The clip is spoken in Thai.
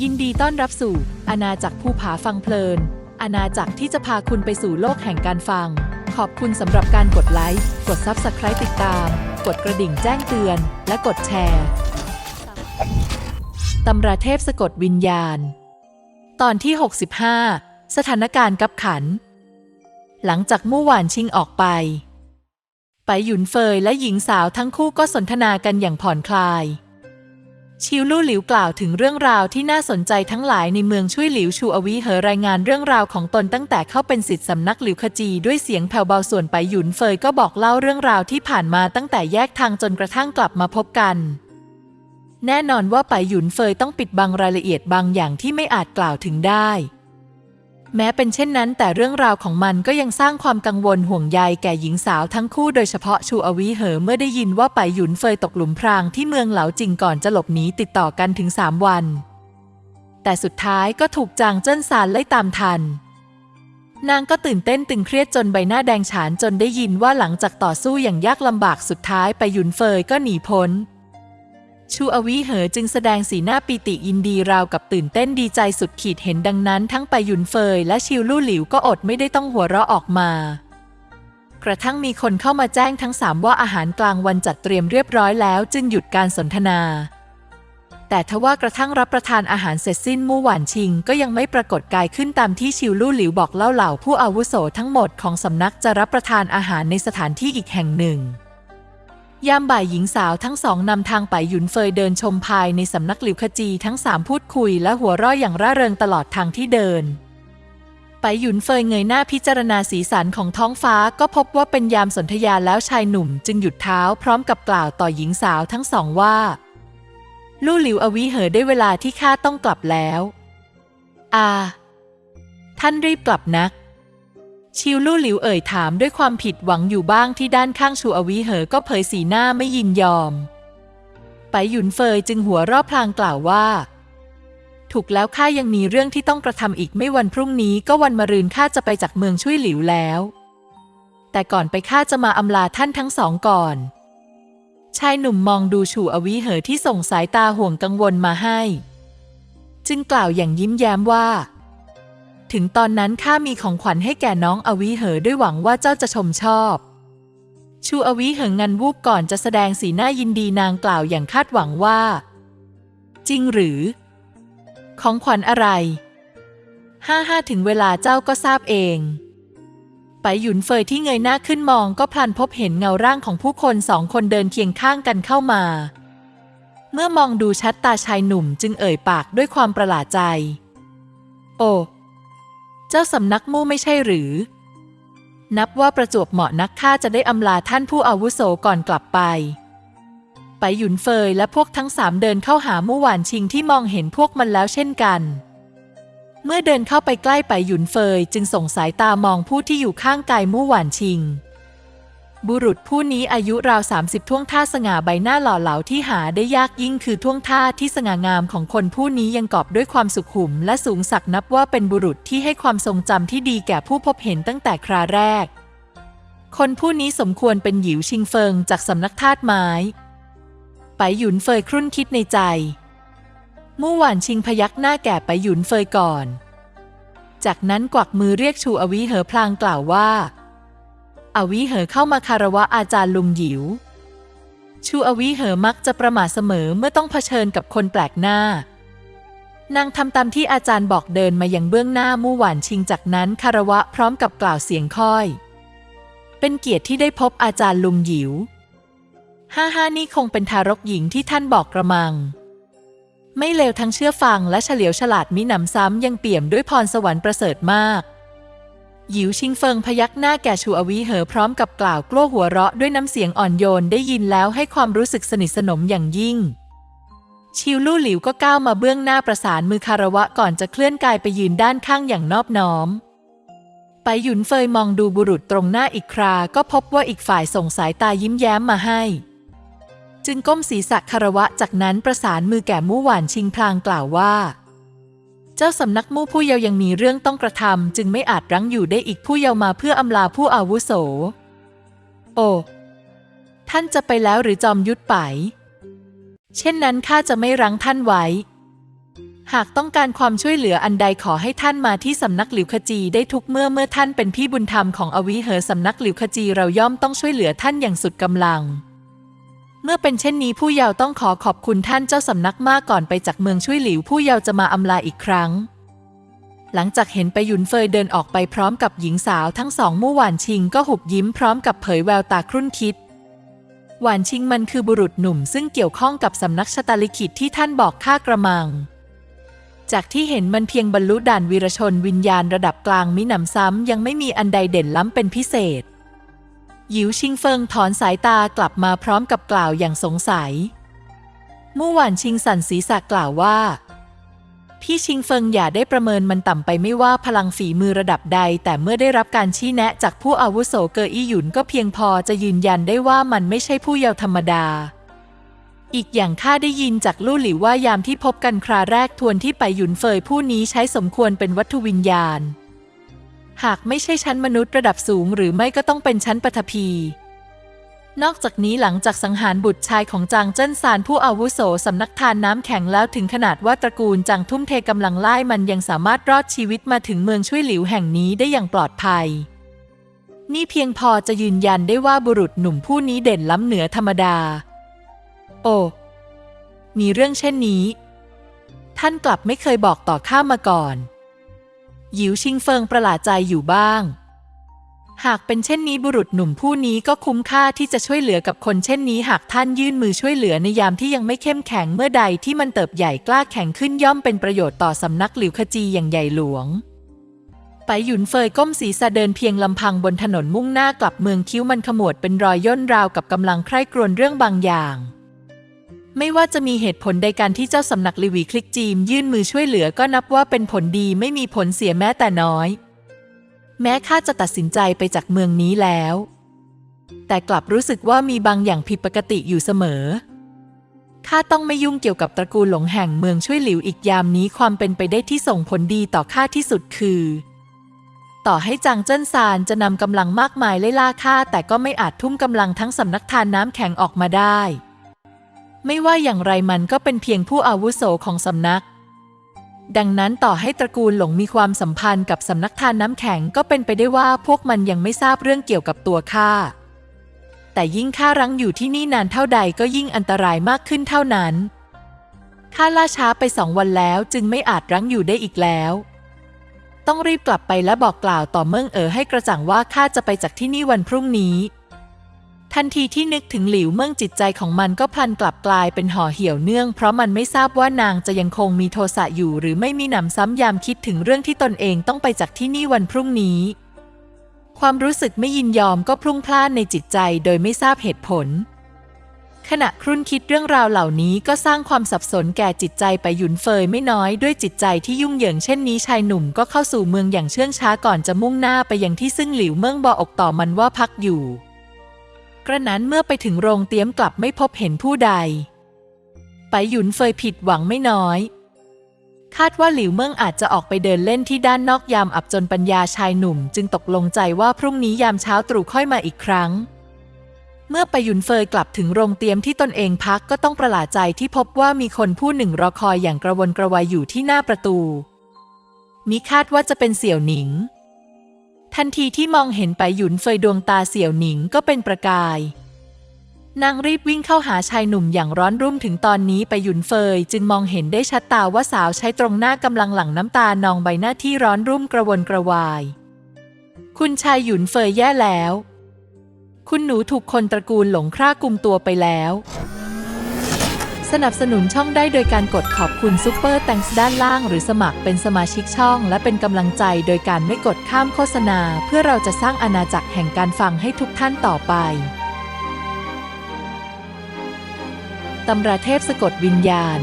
ยินดีต้อนรับสู่อาณาจักรภูผาฟังเพลิน อาณาจักรที่จะพาคุณไปสู่โลกแห่งการฟัง ขอบคุณสำหรับการกดไลค์ กด Subscribe ติดตาม กดกระดิ่งแจ้งเตือน และกดแชร์ตำราเทพสะกดวิญญาณ ตอนที่ 65 สถานการณ์กับขัน หลังจากมู่หวานชิงออกไป ไปหยุนเฟยและหญิงสาวทั้งคู่ก็สนทนากันอย่างผ่อนคลาย ชิวลู่หลิวกล่าวถึงเรื่องราวที่น่าสนใจทั้งหลายในเมืองช่วยหลิวชูอวีเหอรายงานเรื่องราวของตนตั้งแต่เข้าเป็นสิทธิสำนักหลิวขจีด้วยเสียงแผ่วเบาส่วนไปหยุนเฟยก็บอกเล่าเรื่องราวที่ผ่านมาตั้งแต่แยกทางจนกระทั่งกลับมาพบกัน แน่นอนว่าไปหยุนเฟยต้องปิดบังรายละเอียดบางอย่างที่ไม่อาจกล่าวถึงได้ แม้เป็นเช่นนั้น แต่เรื่องราวของมันก็ยังสร้างความกังวลห่วงใยแก่หญิงสาวทั้งคู่โดยเฉพาะชูอวีเหอเมื่อได้ยินว่าไปหยุนเฟยตกหลุมพรางที่เมืองเหลาจิงก่อนจะหลบหนีติดต่อกันถึงสามวัน แต่สุดท้ายก็ถูกจางเจิ้นซานไล่ตามทัน นางก็ตื่นเต้นตึงเครียดจนใบหน้าแดงฉานจนได้ยินว่าหลังจากต่อสู้อย่างยากลำบากสุดท้ายไปหยุนเฟยก็หนีพ้น ชูอวีเหอจึงแสดงสีหน้าปิติยินดีราวกับตื่นเต้นดีใจสุดขีดเห็นดังนั้น ทั้งไปหยุนเฟยและชิวลู่หลิวก็อดไม่ได้ต้องหัวเราะออกมา กระทั่งมีคนเข้ามาแจ้งทั้งสามว่าอาหารกลางวันจัดเตรียมเรียบร้อยแล้วจึงหยุดการสนทนา แต่ทว่ากระทั่งรับประทานอาหารเสร็จสิ้นมู่หวานชิง ก็ยังไม่ปรากฏกายขึ้นตามที่ชิวลู่หลิวบอกเล่าเหล่าผู้อาวุโสทั้งหมดของสำนักจะรับประทานอาหารในสถานที่อีกแห่งหนึ่ง ยามบ่ายหญิงสาวทั้งสองนำทางไปหยุนเฟยเดินชมภายในสำนักหลิวขจีทั้งสามพูดคุยและหัวเราะอย่างร่าเริงตลอดทางที่เดิน ไปหยุนเฟยเงยหน้าพิจารณาสีสันของท้องฟ้าก็พบว่าเป็นยามสนธยาแล้วชายหนุ่มจึงหยุดเท้าพร้อมกับกล่าวต่อหญิงสาวทั้งสองว่า ลู่หลิวอวีเหอได้เวลาที่ข้าต้องกลับแล้ว อา ท่านรีบกลับนัก ชิวลู่หลิวเอ่ยถามด้วยความผิดหวังอยู่บ้างที่ด้านข้างชูอวีเหอก็เผยสีหน้าไม่ยินยอม ไปหยุนเฟยจึงหัวเรอบพลางกล่าวว่า ถูกแล้วข้ายังมีเรื่องที่ต้องกระทำอีกไม่วันพรุ่งนี้ก็วันมะรืนข้าจะไปจากเมืองช่วยหลิวแล้ว แต่ก่อนไปข้าจะมาอำลาท่านทั้งสองก่อน ชายหนุ่มมองดูชูอวีเหอที่ส่งสายตาห่วงกังวลมาให้ จึงกล่าวอย่างยิ้มแย้มว่า ถึงตอนนั้นข้ามีของขวัญให้แก่น้องอวีเหอด้วยหวังว่าเจ้าจะชมชอบ ชูอวีเหองันวูบก่อนจะแสดงสีหน้ายินดีนางกล่าวอย่างคาดหวังว่า จริงหรือ ของขวัญอะไรห้าห้าถึงเวลาเจ้าก็ทราบเองไปหยุนเฟยที่เงยหน้าขึ้นมองก็พลันพบเห็นเงาร่างของผู้คนสองคนเดินเคียงข้างกันเข้ามา เมื่อมองดูชัดตาชายหนุ่มจึงเอ่ยปากด้วยความประหลาดใจ โอ้ เจ้าสำนักมู่ไม่ใช่หรือ นับว่าประจวบเหมาะนักข้าจะได้อำลาท่านผู้อาวุโสก่อนกลับไป ไปหยุนเฟยและพวกทั้งสามเดินเข้าหามู่หวานชิงที่มองเห็นพวกมันแล้วเช่นกัน เมื่อเดินเข้าไปใกล้ไปหยุนเฟยจึงส่งสายตามองผู้ที่อยู่ข้างกายมู่หวานชิง บุรุษผู้นี้อายุราว 30 ท่วงท่าสง่าใบหน้าหล่อเหลาที่หาได้ยากยิ่งคือท่วงท่าที่สง่างามของคนผู้นี้ยังกอบด้วยความสุขุม และสูงสักนับว่าเป็นบุรุษที่ให้ความทรงจำที่ดีแก่ผู้พบเห็นตั้งแต่คราแรก คนผู้นี้สมควรเป็นหยิวชิงเฟิงจากสำนักทาสไม้ ไปหยุนเฟยครุ่นคิดในใจมู่หวานชิงพยักหน้าแก่ไปหยุนเฟยก่อน จากนั้นกวักมือเรียกชูอวีเหอพลางกล่าวว่า อวีเหอเข้ามาคารวะอาจารย์ลุงหยิว ชูอวีเหอมักจะประมาทเสมอเมื่อต้องเผชิญกับคนแปลกหน้า นางทำตามที่อาจารย์บอกเดินมายังเบื้องหน้ามู่หวานชิงจากนั้นคารวะพร้อมกับกล่าวเสียงค่อย เป็นเกียรติที่ได้พบอาจารย์ลุงหยิวห้าห้านี่คงเป็นทารกหญิงที่ท่านบอกกระมัง ไม่เลวทั้งเชื่อฟังและเฉลียวฉลาดมิหนำซ้ำยังเปี่ยมด้วยพรสวรรค์ประเสริฐมาก หยิวชิงเฟิงพยักหน้าแก่ชูอวีเหอพร้อมกับกล่าวกล้วหัวเราะด้วยน้ำเสียงอ่อนโยนได้ยินแล้วให้ความรู้สึกสนิทสนมอย่างยิ่ง ชิวลู่หลิวก็ก้าวมาเบื้องหน้าประสานมือคารวะก่อนจะเคลื่อนกายไปยืนด้านข้างอย่างนอบน้อม ไปหยุนเฟยมองดูบุรุษตรงหน้าอีกครา ก็พบว่าอีกฝ่ายส่งสายตายิ้มแย้มมาให้ จึงก้มศีรษะคารวะจากนั้นประสานมือแก่มู่หวานชิงพลางกล่าวว่า เจ้าสำนักมู่ผู้เยาว์ยังมีเรื่องต้องกระทำจึงไม่อาจรั้งอยู่ได้อีกผู้เยาว์มาเพื่ออำลาผู้อาวุโส โอ้ ท่านจะไปแล้วหรือจอมยุทธไป เช่นนั้นข้าจะไม่รั้งท่านไว้ หากต้องการความช่วยเหลืออันใดขอให้ท่านมาที่สำนักหลิวขจีได้ทุกเมื่อเมื่อท่านเป็นพี่บุญธรรมของอวิเหอสำนักหลิวขจีเราย่อมต้องช่วยเหลือท่านอย่างสุดกำลัง เมื่อเป็นเช่นนี้ผู้เยาว์ต้องขอขอบคุณท่านเจ้าสำนักมากก่อนไปจากเมืองช่วยหลิวผู้เยาว์จะมาอำลาอีกครั้ง หลังจากเห็นไปหยุนเฟยเดินออกไปพร้อมกับหญิงสาวทั้งสองมู่หวานชิงก็หุบยิ้มพร้อมกับเผยแววตาครุ่นคิด หวานชิงมันคือบุรุษหนุ่มซึ่งเกี่ยวข้องกับสำนักชะตาลิขิตที่ท่านบอกข้ากระมัง จากที่เห็นมันเพียงบรรลุด่านวีรชนวิญญาณระดับกลางมิหนำซ้ำยังไม่มีอันใดเด่นล้ำเป็นพิเศษ หยิวชิงเฟิงถอนสายตากลับมาพร้อมกับกล่าวอย่างสงสัยมู่หวานชิงสันศีรษะกล่าวว่า พี่ชิงเฟิงอย่าได้ประเมินมันต่ำไปไม่ว่าพลังฝีมือระดับใด แต่เมื่อได้รับการชี้แนะจากผู้อาวุโสเกออี้หยุนก็เพียงพอจะยืนยันได้ว่ามันไม่ใช่ผู้เยาว์ธรรมดา อีกอย่างข้าได้ยินจากลู่หลิวว่ายามที่พบกันคราแรกทวนที่ไปหยุนเฟยผู้นี้ใช้สมควรเป็นวัตถุวิญญาณ หากไม่ใช่ชั้นมนุษย์ระดับสูงหรือไม่ก็ต้องเป็นชั้นปฐพี นอกจากนี้หลังจากสังหารบุตรชายของจางเจิ้นซานผู้อาวุโสสำนักทานน้ำแข็งแล้วถึงขนาดว่าตระกูลจางทุ่มเทกำลังไล่มันยังสามารถรอดชีวิตมาถึงเมืองช่วยหลิวแห่งนี้ได้อย่างปลอดภัย นี่เพียงพอจะยืนยันได้ว่าบุรุษหนุ่มผู้นี้เด่นล้ำเหนือธรรมดา โอ้มีเรื่องเช่นนี้ ท่านกลับไม่เคยบอกต่อข้ามาก่อน หยิวชิงเฟิงประหลาดใจอยู่บ้าง หากเป็นเช่นนี้บุรุษหนุ่มผู้นี้ก็คุ้มค่าที่จะช่วยเหลือกับคนเช่นนี้ หากท่านยื่นมือช่วยเหลือในยามที่ยังไม่เข้มแข็งเมื่อใดที่มันเติบใหญ่กล้าแข็งขึ้นย่อมเป็นประโยชน์ต่อสำนักหลิวขจีอย่างใหญ่หลวงไปหยุนเฟยก้มศีรษะเดินเพียงลำพังบนถนนมุ่งหน้ากลับเมืองคิ้วมันขมวดเป็นรอยย่นราวกับกำลังใคร่ครวญเรื่องบางอย่าง ไม่ว่าจะมีเหตุผลใดการที่เจ้าสำนักลิวีคลิกจีม ยื่นมือช่วยเหลือก็นับว่าเป็นผลดีไม่มีผลเสียแม้แต่น้อย แม้ข้าจะตัดสินใจไปจากเมืองนี้แล้ว แต่กลับรู้สึกว่ามีบางอย่างผิดปกติอยู่เสมอข้าต้องไม่ยุ่งเกี่ยวกับตระกูลหลงแห่งเมืองช่วยหลิวอีกยามนี้ความเป็นไปได้ที่ส่งผลดีต่อข้าที่สุดคือ ต่อให้จางเจิ้นซานจะนำกำลังมากมายไล่ล่าข้าแต่ก็ไม่อาจทุ่มกำลังทั้งสำนักทานน้ำแข็งออกมาได้ ไม่ว่าอย่างไรมันก็เป็นเพียงผู้อาวุโสของสำนัก ดังนั้นต่อให้ตระกูลหลงมีความสัมพันธ์กับสำนักทานน้ำแข็งก็เป็นไปได้ว่าพวกมันยังไม่ทราบเรื่องเกี่ยวกับตัวข้าแต่ยิ่งข้ารั้งอยู่ที่นี่นานเท่าใดก็ยิ่งอันตรายมากขึ้นเท่านั้นข้าล่าช้าไปสองวันแล้วจึงไม่อาจรั้งอยู่ได้อีกแล้ว ต้องรีบกลับไปและบอกกล่าวต่อเมืองเอ๋อให้กระจ่างว่าข้าจะไปจากที่นี่วันพรุ่งนี้ ทันทีที่นึกถึงหลิวเมืองจิตใจของมันก็พลันกลับกลายเป็นห่อเหี่ยวเนื่อง เพราะมันไม่ทราบว่านางจะยังคงมีโทสะอยู่หรือไม่มีหนำซ้ำยามคิดถึงเรื่องที่ตนเองต้องไปจากที่นี่วันพรุ่งนี้ ความรู้สึกไม่ยินยอมก็พลุ่งพล่านในจิตใจโดยไม่ทราบเหตุผล ขณะครุ่นคิดเรื่องราวเหล่านี้ก็สร้างความสับสนแก่จิตใจไปหยุนเฟยไม่น้อยด้วยจิตใจที่ยุ่งเหยิงเช่นนี้ชายหนุ่มก็เข้าสู่เมืองอย่างเชื่องช้าก่อนจะมุ่งหน้าไปยังที่ซึ่งหลิวเมืองบอกต่อมันว่าพักอยู่ กระนั้นเมื่อไปถึงโรงเตี๊ยมกลับไม่พบเห็นผู้ใด ไปหยุนเฟยผิดหวังไม่น้อย คาดว่าหลิวเมืองอาจจะออกไปเดินเล่นที่ด้านนอกยามอับจนปัญญาชายหนุ่ม จึงตกลงใจว่าพรุ่งนี้ยามเช้าตรู่ค่อยมาอีกครั้ง เมื่อไปหยุนเฟยกลับถึงโรงเตี๊ยมที่ตนเองพักก็ต้องประหลาดใจที่พบว่ามีคนผู้หนึ่งรอคอยอย่างกระวนกระวายอยู่ที่หน้าประตูมิคาดว่าจะเป็นเสี่ยวหนิง ทันทีที่มองเห็นไปหยุนเฟยดวงตาเสี่ยวหนิงก็เป็นประกาย นางรีบวิ่งเข้าหาชายหนุ่มอย่างร้อนรุ่มถึงตอนนี้ไปหยุนเฟย จึงมองเห็นได้ชัดตาว่าสาวใช้ตรงหน้ากำลังหลั่งน้ำตานองใบหน้าที่ร้อนรุ่มกระวนกระวาย คุณชายหยุนเฟยแย่แล้ว คุณหนูถูกคนตระกูลหลงคร่ากุมตัวไปแล้ว สนับสนุนช่องได้โดยการกดขอบคุณซุปเปอร์แตงส์ด้านล่าง หรือสมัครเป็นสมาชิกช่อง และเป็นกำลังใจโดยการไม่กดข้ามโฆษณา เพื่อเราจะสร้างอาณาจักรแห่งการฟังให้ทุกท่านต่อไปตำราเทพสะกดวิญญาณ